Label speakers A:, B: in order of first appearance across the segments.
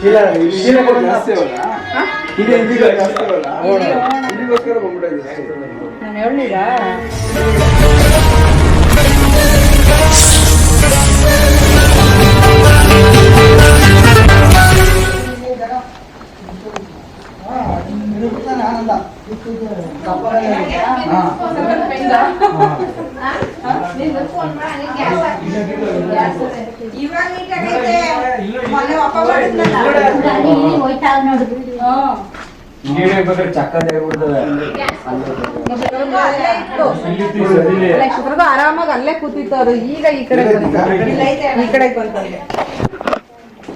A: ಚೀಲ ಚೀಲ ಕೂಡ ಜಾಸ್ತಿ ಅವಲ್ಲ ಇದೆ ಇಂದಿಗೆ ಜಾಸ್ತಿ ಅವಲ್ಲ ಇಲ್ಲಿಗೋಸ್ಕರ ಬಂದ್ಬಿಟ್ಟಿದೆ ಅಷ್ಟೇ.
B: ನಾನು ಹೇಳಿದ
C: ಇವಾಗ ಇತ್ತು
B: ಆರಾಮಾಗಿ ಅಲ್ಲೇ ಕೂತಿತ್ತು ಅದು ಈಗ ಈ ಕಡೆ ಬಂತು.
C: ಇಲ್ಲ
B: ಈ ಕಡೆ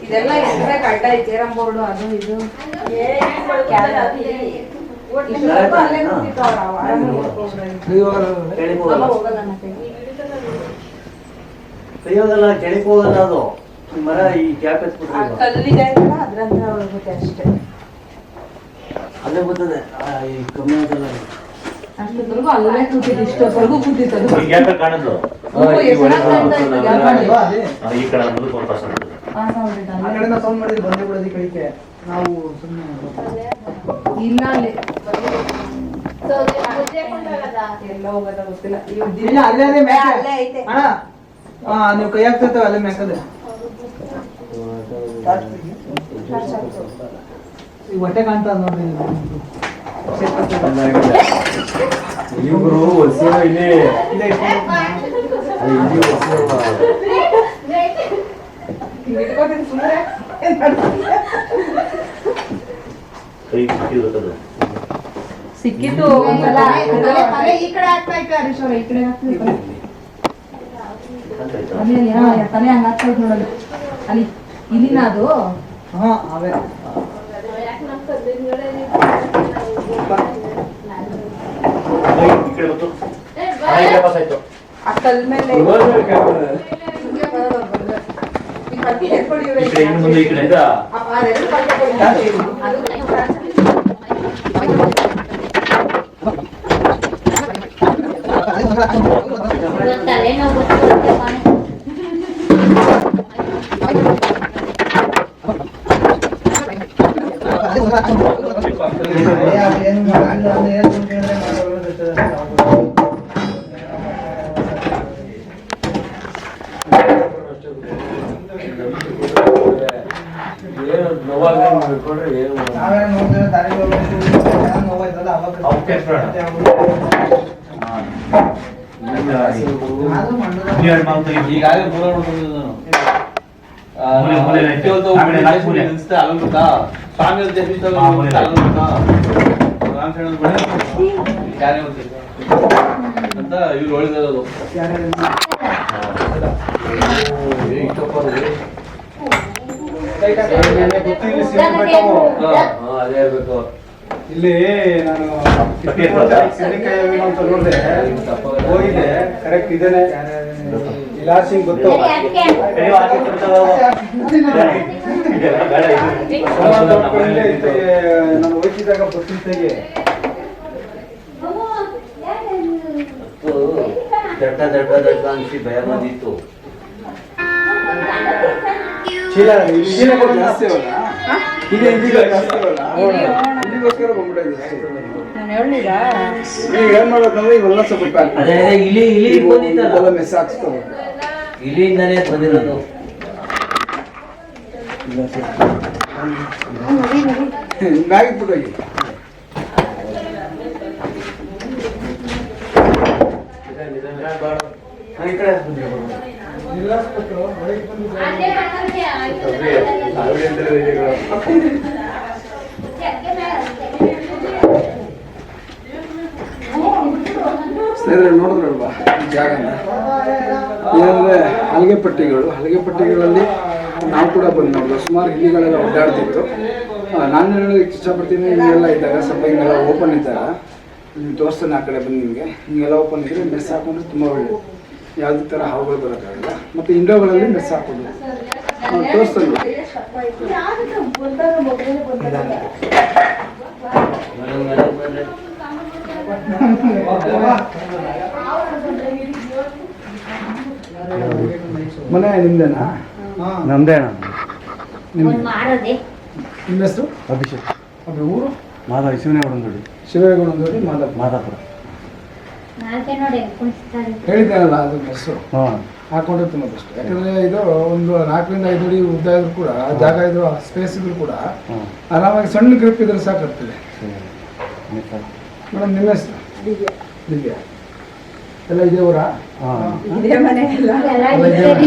B: ಇದೆಲ್ಲ ಎಷ್ಟೇ ಕಡ್ಡ ಐತೆ ಕೇರಂ ಬೋರ್ಡು ಅದು ಇದು ಅಲ್ಲೇ ಕೂತಿತ್ತು ಅವ್ರು, ಆರಾಮಾಗಿ. ಹೋಗಲ್ಲ
D: ತೆಗಿಯೋದಲ್ಲ ಕೆಳಕ್ಕೆ ಹೋಗಲ್ಲ ಅದು. ಈ ಮರ ಈ ಕ್ಯಾಪ್
B: ಆ
D: ಎತ್ಬಿಟ್ರೆ
B: ಕಲ್ಲಿದೆ ಅಂತಲ್ಲ ಅದ್ರಂತ ಹೋಗುತ್ತೆ ಅಷ್ಟೇ.
D: ಅಲ್ಲೇ ಬರ್ತದೆ. ಆ, ಈ ಕಮ್ಮಿ ಆಗಲ್ಲ
B: ಅಲ್ಲೇ ಕೂತಿತ್ತು ಅದು.
E: ಕಾಣೋದು.
B: ಎಷ್ಟ್ ಇತ್ತು gap
E: ಆ, ಈ ಕಡೆ ಅನ್ನೋದು ಒಂದು ಪರ್ಸೆಂಟ್
B: ಆ sound ಇದೆ,
A: ಆ
B: ಅಲ್ಲೇ.
A: ಕಡೆಯಿಂದ ಸೌಂಡ್ ಮಾಡಿದ್ರೆ ಬಂದೇ ಬಿಡೋದು ಈ ಕಡೆಗೆ. ನಾವು ಸುಮ್ಮನೆ
B: ಇಲ್ಲ ಅಲ್ಲಿ. ಎಲ್ಲ ಹೋಗೋದ ಗೊತ್ತಿಲ್ಲ. ದಿನ
A: ಅದೇ
C: ಅಲ್ಲೇ ಐತೆ.
A: ಅಣ್ಣ ಹಾ ನೀವು ಕೈ ಹಾಕ್ತಿರ್ತೇವೆ ಅಲ್ಲೇ ಮ್ಯಾಕದೆ ಈ ಹೊಟ್ಟೆ ಕಾಣ್ತಾ ನೋಡ್ರಿ
D: ಹೊಸ ಇಲ್ಲಿ.
B: ಸಿಕ್ಕಿತ್ತು ಈ ಕಡೆ ಆಗ್ತಾ ಇತ್ತು ಹರೀಶ್ ಅವ್ರ? ಈ ಕಡೆ.
E: ಆಯ್ತಾ
B: ಅಲ್ಲಿ ತಲೆ ಹಂಗ್ ಇತ್ತು ಅಲ್ಲಿ ಇಲ್ಲಿನ ಅದು
A: ಹಾ ಅವೇ.
B: ಅದು
D: ನೋವಾಗ ಏನು.
A: ನಾವೇ ಅವಾಗ
E: ಅವಾಗ ಕೆಟ್ಬಿಡೋಣ.
A: ಅದು ಮಣ್ಣು
E: ನೀವು ಎರಡು ಮಾತು ತೆಗಿ.
F: ಈಗಾಗಲೇ ಮೂಲ ನೋಡ್ಕೊಂಡಿದ್ದೆ ನಾನು? ಸ್ವಾಮಿ. ಅಂತ ಇವ್ರು
D: ಹಾ, ಅದೇ ಇರ್ಬೇಕು
A: ಇಲ್ಲಿ ನಾನು ಸಿರಿಕಾಯಿ ಅಂತ ನೋಡಿದೆ. ಹೋಗಿದೆ. ಕರೆಕ್ಟ್ ಇದೇನೆ. ಇಲಾಸಿಂಗ್ ಗೊತ್ತು. ನಾನು ಹೋಗಿದ್ದಾಗ
D: ಅದು ದಡ್ಡ ದಡ್ಡ ದಡ್ಡ ಅನ್ಸಿ ಭಯ ಬಂದಿತ್ತು.
A: ಚೀಲ ಚೀಲ ಕೂಡ ಜಾಸ್ತಿ ಅವಲ್ಲ ಇದೆ ಇದೀಗ ಜಾಸ್ತಿ ಅವಲ್ಲ.
B: ನಾನು ಹೇಳಿದ
A: ಈಗ ಏನ್ ಮಾಡ್ಬೇಕಂದ್ರೆ ಇವೆಲ್ಲ ಸ್ವಲ್ಪ
D: ಅದೇ ಇಲಿ ಇಲಿ ಬಂದಿತ್ತಲ್ಲ
A: ಮೆಸ್ ಹಾಕ್ಸ್ತವೆ
D: ಇಲಿಯಿಂದಾನೇ ಬಂದಿರೋದು.
A: ಬ್ಯಾಗ್ ಇಟ್ಬಿಟ್ಟು
D: ಈ ಕಡೆ ಬರೋದು.
A: ನಿಲ್ಲಿಸ್ಬಿಟ್ಟು ಒಳಗೆ ಬಂದು
D: ಅದೇ, ಅದೇ ಅಂದ್ರೆ ಇಲಿಗಳು.
A: ಸ್ನೇಹಿತರೆ ನೋಡಿದ್ರಲ್ವಾ ಈ ಜಾಗನ? ಏನಂದ್ರೆ ಹಲಗೆ ಪಟ್ಟಿಗಳು ಹಲಗೆ ಪಟ್ಟಿಗಳಲ್ಲಿ ನಾವು ಕೂಡ ಬಂದು ನೋಡಿದ್ವಿ ಸುಮಾರು ಹಿಂದಿಗಳೆಲ್ಲ ಒಡ್ಡಾಡ್ತಿತ್ತು ನಾನು ಹೇಳೋದಕ್ಕೆ ಇಷ್ಟಪಡ್ತೀನಿ ಹಿಂಗೆಲ್ಲ ಇದ್ದಾಗ ಸ್ವಲ್ಪ ಹಿಂಗೆಲ್ಲ ಓಪನ್ ಇದ್ದಾಗ ನೀವು ತೋರಿಸ್ತಾನೆ ಆ ಕಡೆ ಬಂದು ನಿಮಗೆ. ಹಿಂಗೆಲ್ಲ ಓಪನ್ ಇದ್ರೆ ಮೆಸ್ ಹಾಕೊಂಡ್ರೆ ತುಂಬ ಒಳ್ಳೆಯದು ಯಾವುದೇ ಥರ ಹಾವುಗಳು ಬರೋಕ್ಕಾಗಲ್ಲ. ಮತ್ತು ಇಂಡೋಗಳಲ್ಲಿ ಮೆಸ್
D: ಹಾಕೊಂಡು ಬಂದ್ರೆ.
A: ಮನೆ ನಿಮ್ದೇನಾ?
D: ನಮ್ದೇ
A: ನಿಮ್ಮ ಹೆಸರು
D: ಅಭಿಷೇಕ್.
A: ಅದು ಊರು?
D: ಮಾಧವ ಶಿವನೇ ಹೊಡಂದೊಡಿ
A: ಶಿವಗುಣದೋಡಿ ಮಾದಪ್ಪ
G: ಮಾಧವ್ ಮಾಧಾಪುರ
A: ಹೇಳಿದ್ದೇನಲ್ಲ ಅದು ಹೆಸರು.
D: ಹಾಂ.
A: ಹಾಕೊಂಡ್ರೆ ತುಂಬ ಬೆಸ್ಟ್ ಯಾಕಂದ್ರೆ ಇದು ಒಂದು ನಾಲ್ಕರಿಂದ ಐದು ಅಡಿ ಉದ್ದ ಇದ್ರು ಕೂಡ ಆ ಜಾಗ ಇದ್ರು ಸ್ಪೇಸ್ ಇದ್ರು ಕೂಡ ಆರಾಮಾಗಿ ಸಣ್ಣ ಗ್ರಿಪ್ ಇದ್ರೆ ಸಾಕಾಗ್ತದೆ ಮೇಡಮ್ ನಿಮ್ಮ ಹೆಸರು? ದಿವ್ಯ. ಎಲ್ಲ ಇದೇ ಊರ
D: ಹಾಂ.
C: ಇದೇ ಮನೆ ಎಲ್ಲ.
G: ಎಲ್ಲ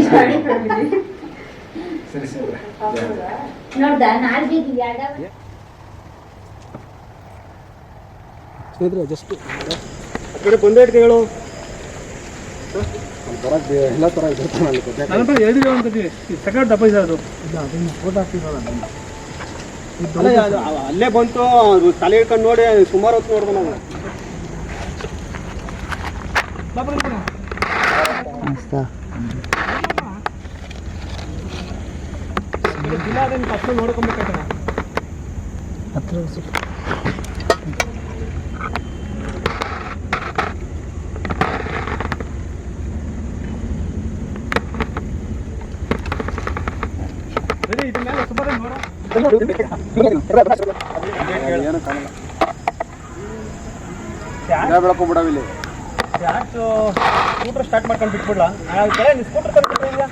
G: ಸರಿ.
A: ಸರಿ ಸರಿ.
G: ನೋಡ್ದ ನಾಲ್ಕು ಯಾವ್ದಾವ
A: ಸ್ನೇಹಿತರೆ ಜಸ್ಟ್ ಎಲ್ಲ ಥರ ಇದೆ
F: ಎರಡು ಅನ್ಕೋತೀನಿ ಸೆಕೆಂಡ್ ಡಬ್ಬ ಇದೆ ಅದು.
A: ಅದನ್ನು ಫೋಟೋ ಹಾಕಿರೋಣ
E: ಅಲ್ಲೇ ಬಂತು ಅದು ತಲೆ ಹಿಡ್ಕೊಂಡು ನೋಡಿ ಸುಮಾರು ಹೊತ್ತು ನೋಡ್ಬೋದು ನಾವು.
A: ಹತ್ರ ಸ್ವಲ್ಪ ಏನು ಕಾಣಲ್ಲ ಬೆಳ್ಕೊಂಬಿಡವಿಲ್ಲಿ
E: ಸ್ಕೂಟರ್ ಸ್ಟಾರ್ಟ್ ಮಾಡ್ಕೊಂಡು ಬಿಟ್ಬಿಡ್ಲಾ? ಸ್ಕೂಟರ್ ತಂದ್ಬಿಟ್ಟಿದ್ಯಾ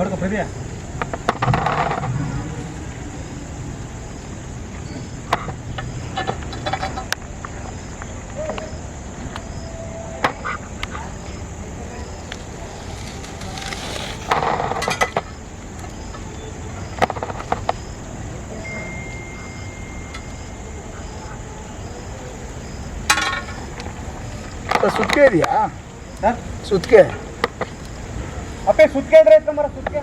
E: ನೋಡ್ಕೊ ಪ್ರತಿಯಾ
A: ಸುತ್ತಿಗೆ ಇದೆಯಾ ಸುತ್ತಿಗೆ
E: ಅಪ್ಪೆ ಸುತ್ಕೆ ಅಂದ್ರೆ ಮರ ಸುತ್ಕೆ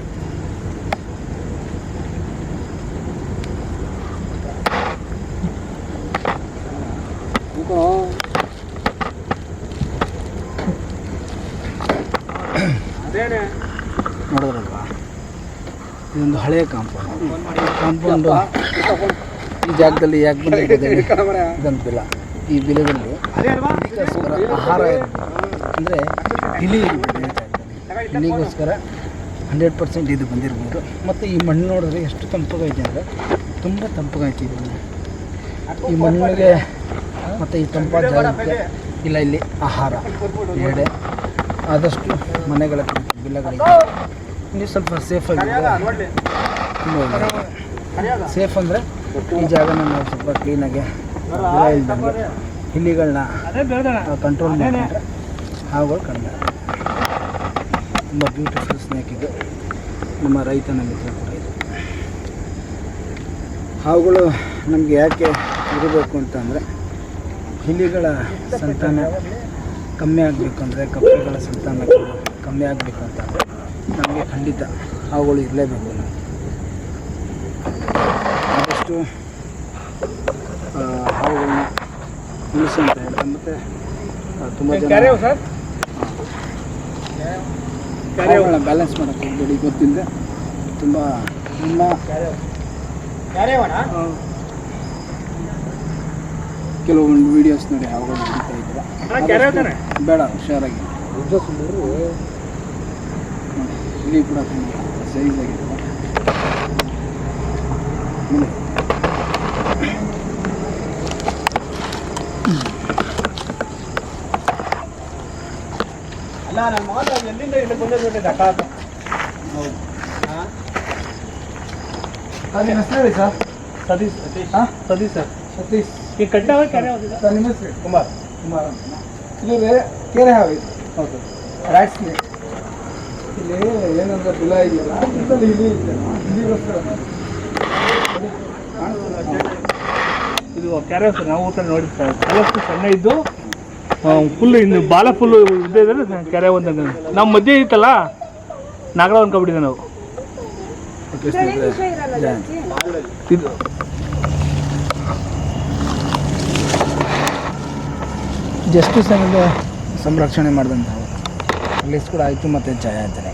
E: ಅದೇನೆ.
A: ನೋಡಿದ್ರಲ್ವಾ? ಇದೊಂದು ಹಳೆಯ ಕಾಂಪೌಂಡ್. ಕಾಂಪೌಂಡು ಈ ಜಾಗದಲ್ಲಿ ಯಾಕೆ ಬಂದಿದೆ ಇದಂತಿಲ್ಲ. ಈ ಬಿಲದಲ್ಲಿ ಆಹಾರ ಅಂದರೆ ಇಲಿ ಜಾಗದಲ್ಲಿ ಹಂಡ್ರೆಡ್ ಪರ್ಸೆಂಟ್ ಇದು ಬಂದಿರ್ಬೋದು. ಮತ್ತು ಈ ಮಣ್ಣು ನೋಡಿದ್ರೆ ಎಷ್ಟು ತಂಪಗೈತೆ ಅಂದರೆ ತುಂಬ ತಂಪಗೈತೆ ಇದು ಈ ಮಣ್ಣಿಗೆ ಮತ್ತು ಈ ತಂಪಾದ ಜಾಗಕ್ಕೆ ಇಲ್ಲ ಇಲ್ಲಿ ಆಹಾರ ಎಡೆ ಆದಷ್ಟು ಮನೆಗಳ ಬಿಲ್ಲಗಳಿಗೆ ಇಲ್ಲಿ ಸ್ವಲ್ಪ
E: ಸೇಫಾಗಿ
A: ತುಂಬ ಸೇಫ್ ಅಂದರೆ ಈ ಜಾಗನ ನಾವು ಸ್ವಲ್ಪ ಕ್ಲೀನಾಗಿ ಇಲ್ಲಿಗಳನ್ನ ಇಲ್ದಂಗೆ ಇಲಿಗಳನ್ನ ಕಂಟ್ರೋಲ್ ಮಾಡಿ ಹಾವುಗಳು ಕಡಿಮೆ ತುಂಬ ಬ್ಯೂಟಿಫುಲ್ ಸ್ನೇಕ್ ಇದು. ನಮ್ಮ ರೈತನ ಮಿತ್ರ ಕೂಡ ಇದು. ಹಾವುಗಳು ನಮಗೆ ಯಾಕೆ ಇರಬೇಕು ಅಂತಂದರೆ ಹಿಲಿಗಳ ಸಂತಾನ ಕಮ್ಮಿ ಆಗಬೇಕು ಅಂದರೆ ಕಪ್ಪೆಗಳ ಸಂತಾನ ಕಮ್ಮಿ ಆಗಬೇಕು ಅಂತಂದರೆ ನಮಗೆ ಖಂಡಿತ ಹಾವುಗಳು ಇರಲೇಬೇಕು. ನಮಗೆ ಆದಷ್ಟು ಹಾವುಗಳನ್ನ ಉಳಿಸಿ ಅಂತ ಹೇಳ್ತಾರೆ ಮತ್ತು ತುಂಬ ಜನ
E: ಸರ್
A: ಹಾವುಗಳನ್ನ ಬ್ಯಾಲೆನ್ಸ್ ಮಾಡೋಕ್ಕೆ ಹೋಗಬೇಡಿ. ಗೊತ್ತಿಲ್ಲದೆ ತುಂಬ ನಿಮ್ಮ ಕೆಲವೊಂದು ವಿಡಿಯೋಸ್ ನೋಡಿ ಯಾವಾಗ ನಡೀತಾ
E: ತಾನೆ?
A: ಬೇಡ ಹುಷಾರಾಗಿ. ಇಲ್ಲಿ ಕೂಡ ಸೈಜ್ ಆಗಿದೆ. ನೋಡಿ.
E: ಮಗ ಎಲ್ಲಿಂದ ಇಲ್ಲಿ
A: ಹೆಸರು ಹೇಳಿ ಸರ್.
E: ಸತೀಶ್ ಸತೀಶ್.
A: ಹಾಂ?
E: ಸತೀಶ್ ಸರ್.
A: ಸತೀಶ್.
E: ಈ ಕೆರೆ
A: ಸರ್ ನಿಮ್ಮ ಹೆಸರು
E: ಕುಮಾರ್.
A: ಕುಮಾರ್ ಅಂತ. ಇದು ಬೇರೆ ಕೆರೆ ಹಾವು ಇದು. ಹೌದು. ಇಲ್ಲಿ ಏನಂದ್ರೆ ಬಿಲ ಇದೆಯಲ್ಲ ಇದರಲ್ಲಿ ಇಲಿ ಇದೆಯಲ್ಲ ಇಲಿಗೋಸ್ಕರ
E: ಇದು ಸರ್ ನಾವು ಊಟ ನೋಡಿ ಸರ್. ಸಣ್ಣ ಇದ್ದು ಫುಲ್ ಇನ್ನು ಬಾಲ ಫುಲ್ ಇದ್ದೇ ಇದ್ರೆ ಕೆರೆ ಒಂದು ನಮ್ಮ ಮಧ್ಯೆ ಇತ್ತಲ್ಲ ನಾಗರ ಅನ್ಕೊಬಿಟ್ಟಿದ್ದೆ ನಾವು. ಇದು
A: ಜಸ್ಟಿಸ್ ಆಮೇಲೆ ಸಂರಕ್ಷಣೆ ಮಾಡಿದಂಥ ಪೊಲೀಸ್ ಕೂಡ ಆಯಿತು ಮತ್ತು ಜಯ ಅಂತಾನೆ